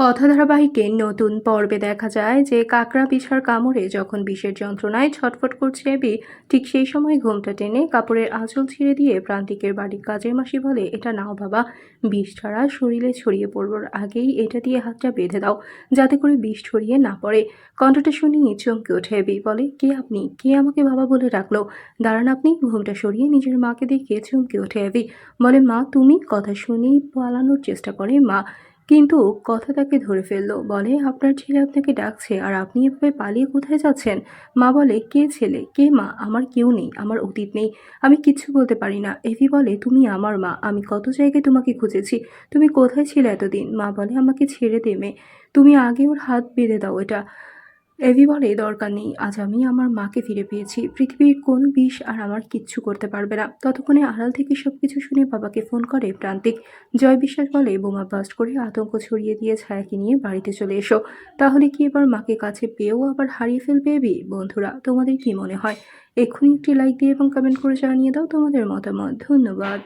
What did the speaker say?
কথা ধারাবাহিকে নতুন পর্বে দেখা যায় যে কাকড়া বিছার কামড়ে যখন বিষের যন্ত্রণায় ছটফট করছে এবি, ঠিক সেই সময় ঘোমটা টেনে কাপড়ের আঁচল ছিঁড়ে দিয়ে প্রান্তিকের বাড়ির কাজের মাসি বলে, এটা নাও বাবা, বিষ ছাড়া শরীরে ছড়িয়ে পড়বার আগেই এটা দিয়ে হাতটা বেঁধে দাও, যাতে করে বিষ ছড়িয়ে না পড়ে। কণ্ঠটা শুনিয়ে চমকে ওঠে এবি, বলে, কে আপনি? কে আমাকে বাবা বলে ডাকলো? দাঁড়ান আপনি, ঘুমটা সরিয়ে নিজের মাকে দেখে চমকে ওঠে এবি, বলে, মা, তুমি? কথা শুনেই পালানোর চেষ্টা করে মা কিন্তু কথা তাকে ধরে ফেলল, বলে, আপনার ছেলে আপনাকে ডাকছে আর আপনি এভাবে পালিয়ে কোথায় যাচ্ছেন? মা বলে, কে ছেলে? কে মা? আমার কেউ নেই, আমার অতীত নেই, আমি কিচ্ছু বলতে পারি না। এভি বলে, তুমি আমার মা, আমি কত জায়গায় তোমাকে খুঁজেছি, তুমি কোথায় ছিলে এতদিন? মা বলে, আমাকে ছেড়ে দেমে তুমি আগে ওর হাত বেঁধে দাও এটা। এভি বলে দরকার নেই। আজ আমি আমার মাকে ফিরে পেয়েছি। পৃথিবীর কোন বিষ আর আমার কিচ্ছু করতে পারবে না। ততক্ষণে আড়াল থেকে সব কিছু শুনে বাবাকে ফোন করে প্রান্তিক। জয় বিশ্বাস বলে, বোমা বাস্ট করে আতঙ্ক ছড়িয়ে দিয়ে ছায়াকে নিয়ে বাড়িতে চলে এসো। তাহলে কি এবার মাকে কাছে পেয়েও আবার হারিয়ে ফেলবে এবি বন্ধুরা, তোমাদের কি মনে হয়? এক্ষুনি একটি লাইক দিয়ে এবং কমেন্ট করে জানিয়ে দাও তোমাদের মতামত। ধন্যবাদ।